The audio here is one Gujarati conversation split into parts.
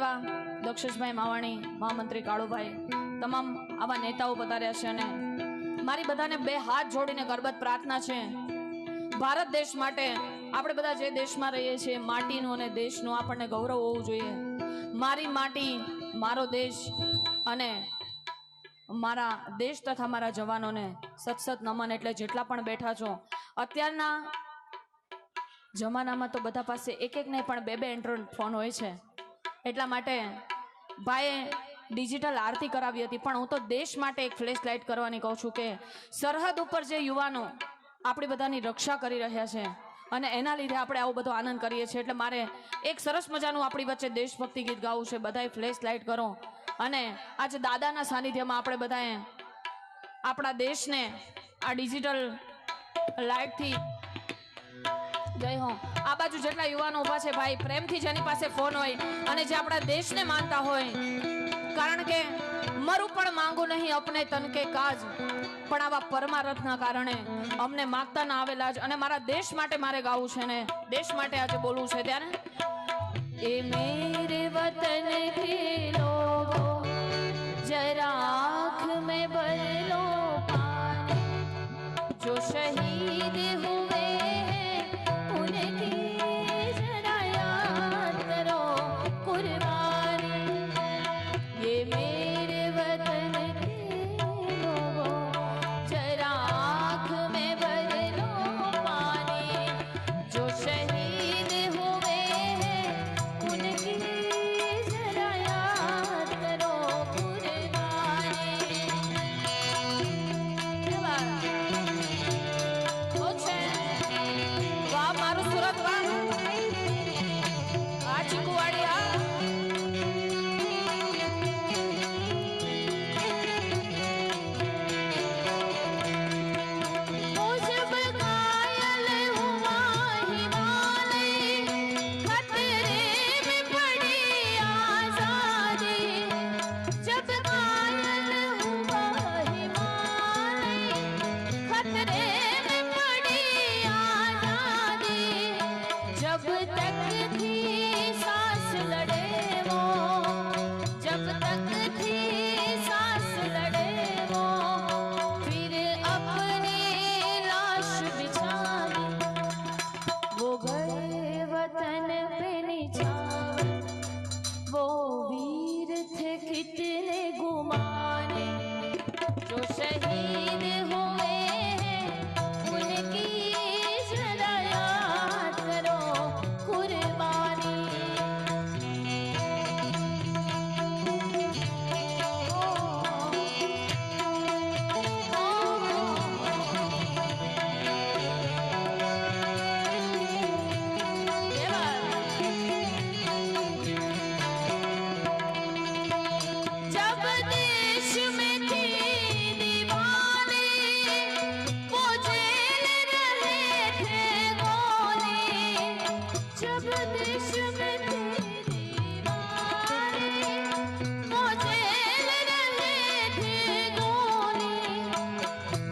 એવા દક્ષેશભાઈ માવાણી, મહામંત્રી કાળુભાઈ, તમામ આવા નેતાઓ પધાર્યા છે અને મારી બધાને બે હાથ જોડીને ગરબત પ્રાર્થના છે. ભારત દેશ માટે આપણે બધા જે દેશમાં રહીએ છીએ, માટીનું અને દેશનું આપણને ગૌરવ હોવું જોઈએ. મારી માટી, મારો દેશ અને મારા દેશ તથા મારા જવાનોને સતસત નમન એટલે જેટલા પણ બેઠા છો, અત્યારના જમાનામાં તો બધા પાસે એક એક નહીં પણ બે બે એન્ડ્રોઈડ ફોન હોય છે. એટલા માટે ભાઈએ ડિજિટલ આરતી કરાવી હતી. પણ હું તો દેશ માટે એક ફ્લેશ લાઇટ કરવાની કહું છું કે સરહદ ઉપર જે યુવાનો આપણી બધાની રક્ષા કરી રહ્યા છે અને એના લીધે આપણે આવો બધો આનંદ કરીએ છીએ. એટલે મારે એક સરસ મજાનું આપણી વચ્ચે દેશભક્તિ ગીત ગાવું છે. બધાએ ફ્લેશ લાઇટ કરો. અને આજે દાદાના સાનિધ્યમાં આપણે બધાએ આપણા દેશને આ ડિજિટલ લાઇટથી જય હો. આ બાજુ જેટલા યુવાનો ઊભા છે ભાઈ પ્રેમથી જેની પાસે ફોન હોય અને જે આપણા દેશને માનતા હોય કારણ કે મરું પણ માંગુ નહીં અપને તન કે કાજ પણ આવા પરમારથના કારણે અમને માગતા ના આવેલા જ અને મારા દેશ માટે મારે ગાવું છે ને દેશ માટે આજે બોલવું છે ત્યારે એ મેરે વતન કે લોગો જરા આંખ में भर लो पानी जो शहीद हुए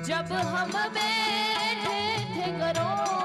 जब हम बैठे थे घरों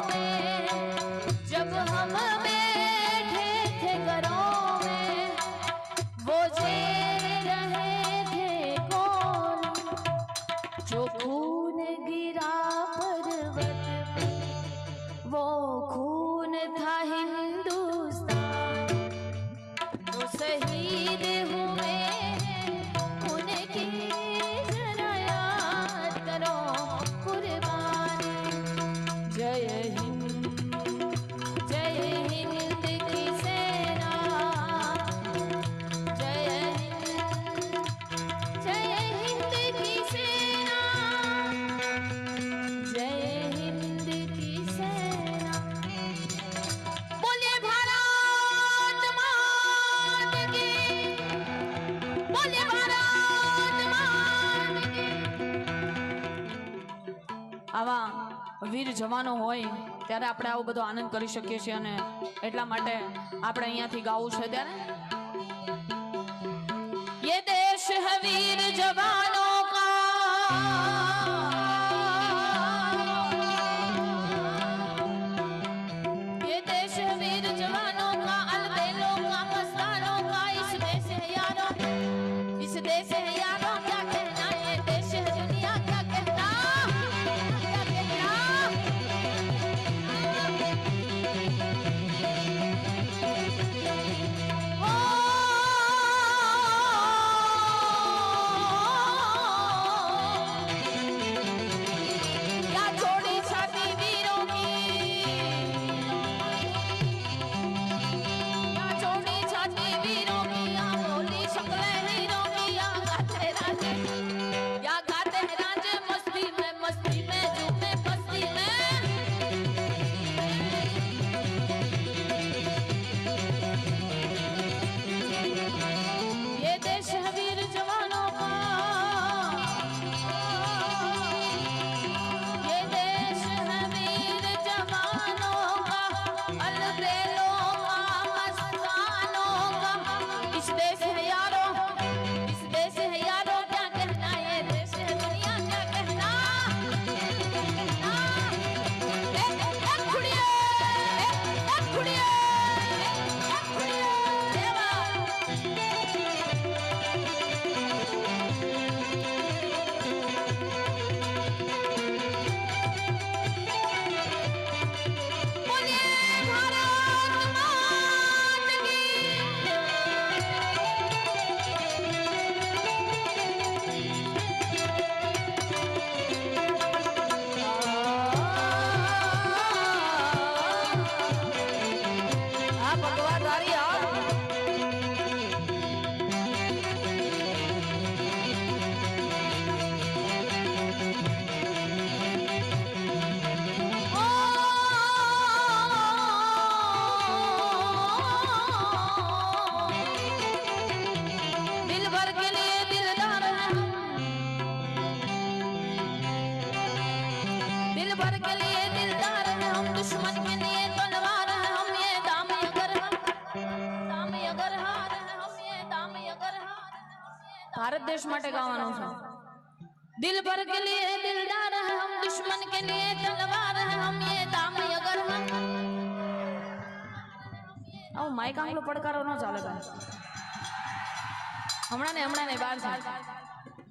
વીર જવાનો હોય, ત્યારે આપણે આવો બધો આનંદ કરી શકીએ છીએ અને એટલા માટે આપણે અહીંયાથી ગાવું છે ત્યારે. યે દેશ હે વીર જવાનો કા पकवा डाल દેશ માટે ગાવાનું છે દિલ ભર કે लिए दिलदार है हम दुश्मन के लिए तलवार है हम ये दाम अगर हम આવું માઇક આંગલો પડકારો ન ચાલે ભાઈ હમણાં ને હમણાં ને બાર છે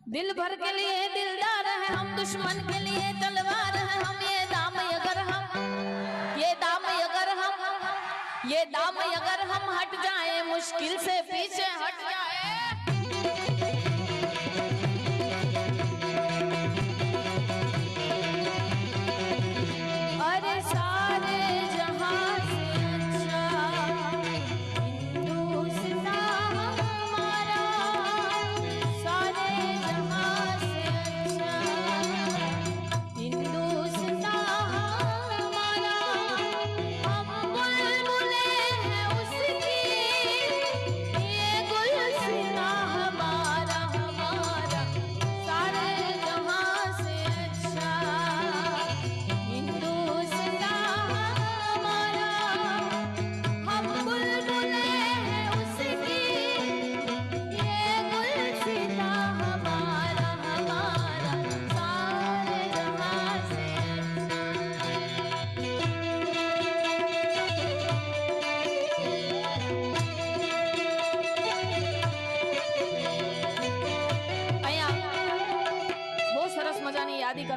दिल भर के लिए दिलदार है हम दुश्मन के लिए तलवार है हम ये दाम अगर हम ये दाम अगर हम ये दाम अगर हम हट जाए मुश्किल से पीछे हट जाए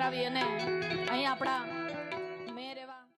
ahora viene.